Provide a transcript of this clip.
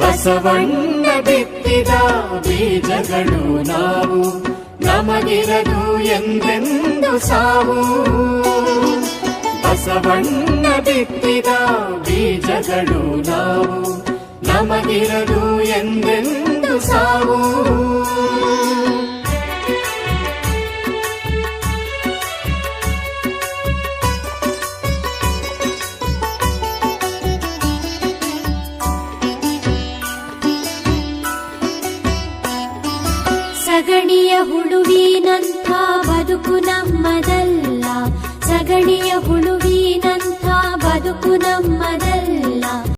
ಬಸವಣ್ಣ ಬಿತ್ತಿದ ಬೀಜಗಳು ನಾವು ನಮಗಿರದು ಎಂದೆಂದು ಸಾವು? ಬಸವಣ್ಣ ಬಿತ್ತಿದ ಬೀಜಗಳು ನಾವು ನಮಗಿರದು ಎಂದೆಂದು ಸಾವು? ಸಗಣಿಯ ಹುಳುವಿನಂಥ ಬದುಕು ನಮ್ಮದಲ್ಲ ಸಗಣಿಯ ಹುಳುವಿನಂಥ ಬದುಕು ನಮ್ಮದಲ್ಲ